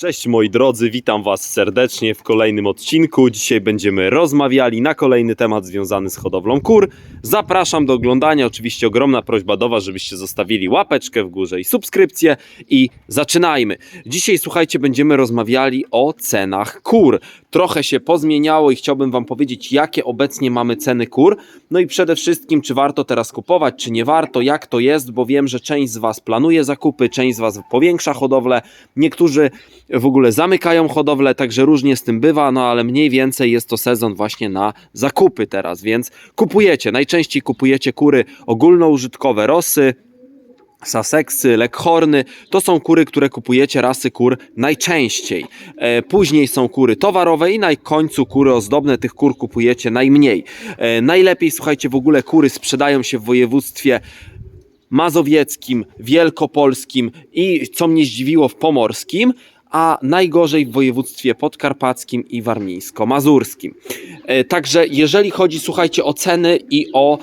Cześć moi drodzy, witam Was serdecznie w kolejnym odcinku. Dzisiaj będziemy rozmawiali na kolejny temat związany z hodowlą kur. Zapraszam do oglądania. Oczywiście ogromna prośba do Was, żebyście zostawili łapeczkę w górze i subskrypcję. I zaczynajmy. Dzisiaj słuchajcie, będziemy rozmawiali o cenach kur. Trochę się pozmieniało i chciałbym Wam powiedzieć, jakie obecnie mamy ceny kur. No i przede wszystkim, czy warto teraz kupować, czy nie warto, jak to jest, bo wiem, że część z Was planuje zakupy, część z Was powiększa hodowlę, niektórzy w ogóle zamykają hodowlę, także różnie z tym bywa, no ale mniej więcej jest to sezon właśnie na zakupy teraz, więc kupujecie, najczęściej kupujecie kury ogólnoużytkowe, rosy, Sussexy, Leghorny to są kury, które kupujecie rasy kur najczęściej. E, później są kury towarowe i na końcu kury ozdobne. Tych kur kupujecie najmniej. E, najlepiej, słuchajcie, w ogóle kury sprzedają się w województwie mazowieckim, wielkopolskim i co mnie zdziwiło w pomorskim, a najgorzej w województwie podkarpackim i warmińsko-mazurskim. E, Także jeżeli chodzi, słuchajcie, o ceny i o,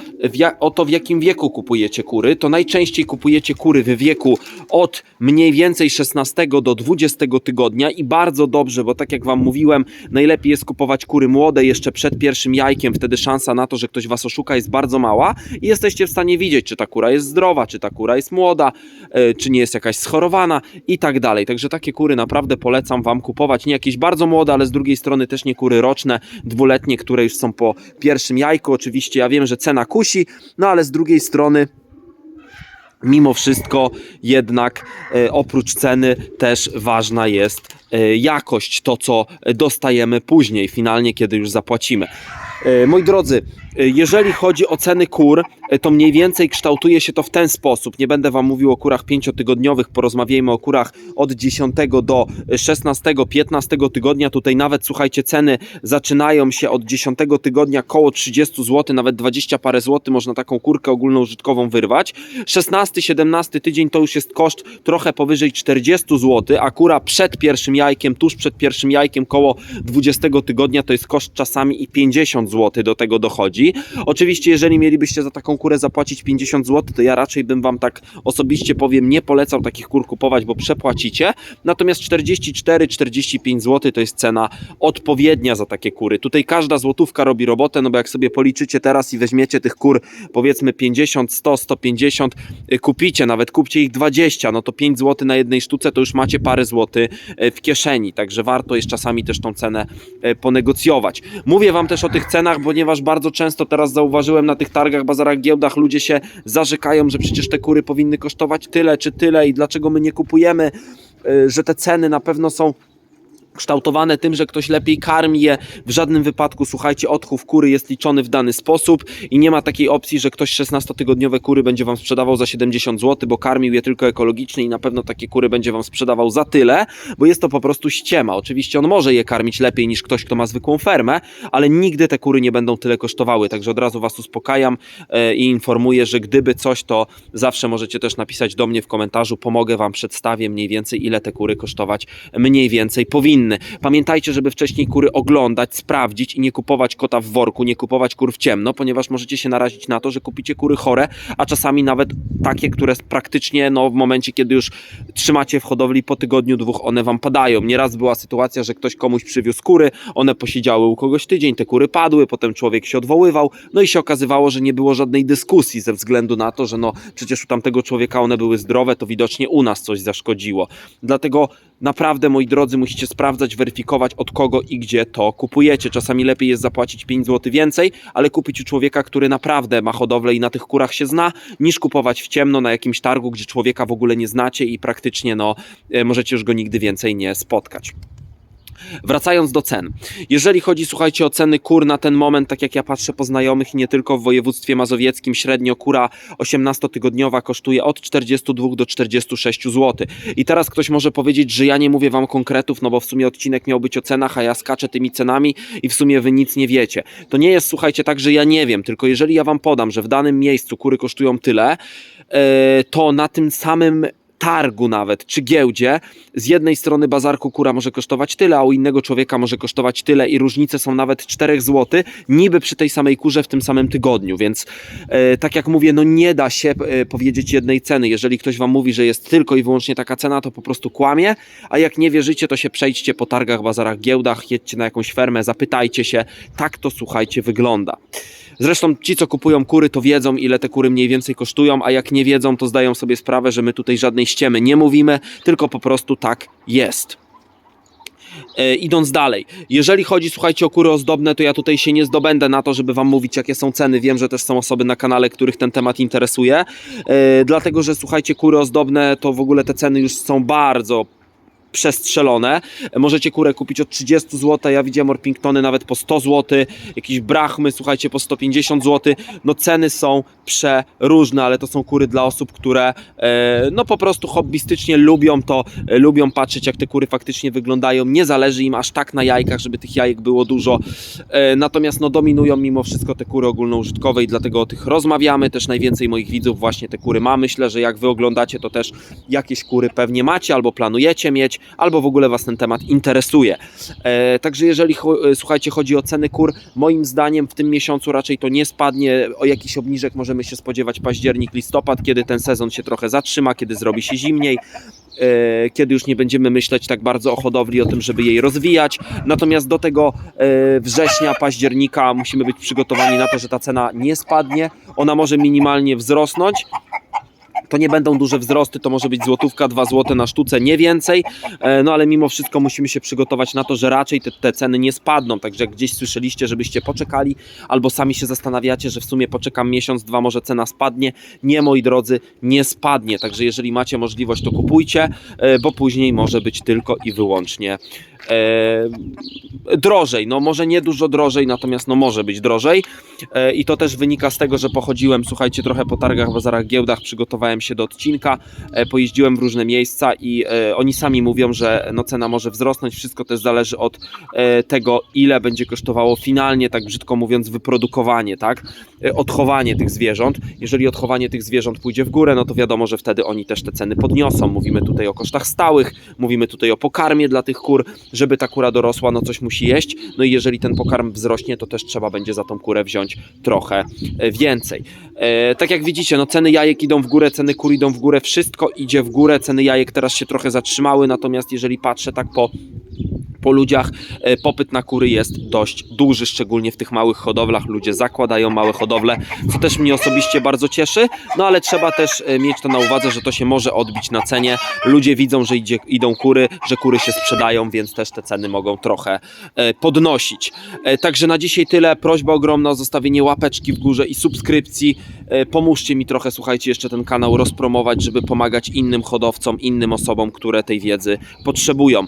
o to, w jakim wieku kupujecie kury, to najczęściej kupujecie kury w wieku od mniej więcej 16 do 20 tygodnia i bardzo dobrze, bo tak jak Wam mówiłem, najlepiej jest kupować kury młode jeszcze przed pierwszym jajkiem, wtedy szansa na to, że ktoś Was oszuka jest bardzo mała i jesteście w stanie widzieć, czy ta kura jest zdrowa, czy ta kura jest młoda, e, czy nie jest jakaś schorowana i tak dalej. Także takie kury naprawdę polecam Wam kupować. Nie jakieś bardzo młode, ale z drugiej strony też nie kury roczne, dwuletnie, które już są po pierwszym jajku. Oczywiście ja wiem, że cena kusi, no ale z drugiej strony mimo wszystko jednak e, oprócz ceny też ważna jest e, jakość, to co dostajemy później, finalnie, kiedy już zapłacimy. E, moi drodzy, e, jeżeli chodzi o ceny kur, e, to mniej więcej kształtuje się to w ten sposób. Nie będę Wam mówił o kurach pięciotygodniowych, porozmawiajmy o kurach od 10 do 16-15 tygodnia. Tutaj nawet, słuchajcie, ceny zaczynają się od 10 tygodnia koło 30 zł, nawet 20 parę złotych można taką kurkę ogólnoużytkową wyrwać. 16-17 tydzień to już jest koszt trochę powyżej 40 zł, a kura przed pierwszym jajkiem, tuż przed pierwszym jajkiem koło 20 tygodnia to jest koszt czasami i 50 zł do tego dochodzi. Oczywiście, jeżeli mielibyście za taką kurę zapłacić 50 zł, to ja raczej bym Wam tak osobiście powiem, nie polecał takich kur kupować, bo przepłacicie. Natomiast 44-45 zł to jest cena odpowiednia za takie kury. Tutaj każda złotówka robi robotę, no bo jak sobie policzycie teraz i weźmiecie tych kur powiedzmy 50, 100, 150, y, kupicie, nawet kupcie ich 20, no to 5 zł na jednej sztuce to już macie parę złotych y, w kieszeni, także warto jest czasami też tą cenę y, ponegocjować. Mówię Wam też o tych cenach, ponieważ bardzo często teraz zauważyłem na tych targach, bazarach, giełdach ludzie się zarzekają, że przecież te kury powinny kosztować tyle czy tyle i dlaczego my nie kupujemy, y, że te ceny na pewno są kształtowane tym, że ktoś lepiej karmi je. W żadnym wypadku, słuchajcie, odchów kury jest liczony w dany sposób i nie ma takiej opcji, że ktoś 16-tygodniowe kury będzie Wam sprzedawał za 70 zł, bo karmił je tylko ekologicznie i na pewno takie kury będzie Wam sprzedawał za tyle, bo jest to po prostu ściema. Oczywiście on może je karmić lepiej niż ktoś, kto ma zwykłą fermę, ale nigdy te kury nie będą tyle kosztowały, także od razu Was uspokajam e, i informuję, że gdyby coś, to zawsze możecie też napisać do mnie w komentarzu, pomogę Wam, przedstawię mniej więcej, ile te kury kosztować mniej więcej powinny. Pamiętajcie, żeby wcześniej kury oglądać, sprawdzić i nie kupować kota w worku, nie kupować kur w ciemno, ponieważ możecie się narazić na to, że kupicie kury chore, a czasami nawet takie, które praktycznie no, w momencie, kiedy już trzymacie w hodowli po tygodniu, dwóch, one wam padają. Nieraz była sytuacja, że ktoś komuś przywiózł kury, one posiedziały u kogoś tydzień, te kury padły, potem człowiek się odwoływał, no i się okazywało, że nie było żadnej dyskusji ze względu na to, że no przecież u tamtego człowieka one były zdrowe, to widocznie u nas coś zaszkodziło. Dlatego naprawdę, moi drodzy, musicie sprawdzać, weryfikować od kogo i gdzie to kupujecie. Czasami lepiej jest zapłacić 5 zł więcej, ale kupić u człowieka, który naprawdę ma hodowlę i na tych kurach się zna, niż kupować w ciemno na jakimś targu, gdzie człowieka w ogóle nie znacie i praktycznie no, e, możecie już go nigdy więcej nie spotkać. Wracając do cen. Jeżeli chodzi, słuchajcie, o ceny kur na ten moment, tak jak ja patrzę po znajomych i nie tylko w województwie mazowieckim, średnio kura 18-tygodniowa kosztuje od 42 do 46 zł. I teraz ktoś może powiedzieć, że ja nie mówię wam konkretów, no bo w sumie odcinek miał być o cenach, a ja skaczę tymi cenami i w sumie wy nic nie wiecie. To nie jest, słuchajcie, tak, że ja nie wiem, tylko jeżeli ja wam podam, że w danym miejscu kury kosztują tyle, e, to na tym samym targu nawet, czy giełdzie, z jednej strony bazarku kura może kosztować tyle, a u innego człowieka może kosztować tyle i różnice są nawet 4 zł, niby przy tej samej kurze w tym samym tygodniu, więc e, tak jak mówię, no nie da się e, powiedzieć jednej ceny. Jeżeli ktoś wam mówi, że jest tylko i wyłącznie taka cena, to po prostu kłamie, a jak nie wierzycie, to się przejdźcie po targach, bazarach, giełdach, jedźcie na jakąś fermę, zapytajcie się. Tak to słuchajcie wygląda. Zresztą ci, co kupują kury, to wiedzą, ile te kury mniej więcej kosztują, a jak nie wiedzą, to zdają sobie sprawę, że my tutaj żadnej ściemy nie mówimy, tylko po prostu tak jest. E, idąc dalej, jeżeli chodzi, słuchajcie, o kury ozdobne, to ja tutaj się nie zdobędę na to, żeby wam mówić, jakie są ceny. Wiem, że też są osoby na kanale, których ten temat interesuje, e, dlatego że słuchajcie, kury ozdobne to w ogóle te ceny już są bardzo przestrzelone. Możecie kurę kupić od 30 zł, ja widziałem Orpingtony nawet po 100 zł, jakieś brachmy, słuchajcie, po 150 zł. No ceny są przeróżne, ale to są kury dla osób, które e, no po prostu hobbystycznie lubią to, e, lubią patrzeć jak te kury faktycznie wyglądają. Nie zależy im aż tak na jajkach, żeby tych jajek było dużo. E, natomiast no dominują mimo wszystko te kury ogólnoużytkowe i dlatego o tych rozmawiamy. Też najwięcej moich widzów właśnie te kury ma. Myślę, że jak wy oglądacie, to też jakieś kury pewnie macie albo planujecie mieć, albo w ogóle was ten temat interesuje. E, także jeżeli e, słuchajcie, chodzi o ceny kur, moim zdaniem w tym miesiącu raczej to nie spadnie. O jakichś obniżek możemy się spodziewać październik, listopad, kiedy ten sezon się trochę zatrzyma, kiedy zrobi się zimniej. e, Kiedy już nie będziemy myśleć tak bardzo o hodowli, o tym, żeby jej rozwijać. Natomiast do tego e, września, października musimy być przygotowani na to, że ta cena nie spadnie. Ona może minimalnie wzrosnąć, to nie będą duże wzrosty, to może być złotówka, dwa złote na sztuce, nie więcej, E, no ale mimo wszystko musimy się przygotować na to, że raczej te, te ceny nie spadną, także jak gdzieś słyszeliście, żebyście poczekali, albo sami się zastanawiacie, że w sumie poczekam miesiąc, dwa, może cena spadnie, nie moi drodzy, nie spadnie, także jeżeli macie możliwość, to kupujcie, e, bo później może być tylko i wyłącznie e, drożej, no może nie dużo drożej, natomiast no może być drożej e, i to też wynika z tego, że pochodziłem, słuchajcie, trochę po targach, bazarach, giełdach, przygotowałem się do odcinka, e, pojeździłem w różne miejsca i e, oni sami mówią, że no cena może wzrosnąć, wszystko też zależy od e, tego, ile będzie kosztowało finalnie, tak brzydko mówiąc, wyprodukowanie, tak, e, odchowanie tych zwierząt. Jeżeli odchowanie tych zwierząt pójdzie w górę, no to wiadomo, że wtedy oni też te ceny podniosą. Mówimy tutaj o kosztach stałych, mówimy tutaj o pokarmie dla tych kur, żeby ta kura dorosła, no coś musi jeść, no i jeżeli ten pokarm wzrośnie, to też trzeba będzie za tą kurę wziąć trochę e, więcej. E, tak jak widzicie, no ceny jajek idą w górę, ceny kur idą w górę, wszystko idzie w górę, ceny jajek teraz się trochę zatrzymały, natomiast jeżeli patrzę tak po po ludziach e, popyt na kury jest dość duży, szczególnie w tych małych hodowlach. Ludzie zakładają małe hodowle, co też mnie osobiście bardzo cieszy, no ale trzeba też e, mieć to na uwadze, że to się może odbić na cenie. Ludzie widzą, że idzie, idą kury, że kury się sprzedają, więc też te ceny mogą trochę e, podnosić. Także na dzisiaj tyle. Prośba ogromna o zostawienie łapeczki w górze i subskrypcji. Pomóżcie mi trochę, słuchajcie, jeszcze ten kanał rozpromować, żeby pomagać innym hodowcom, innym osobom, które tej wiedzy potrzebują.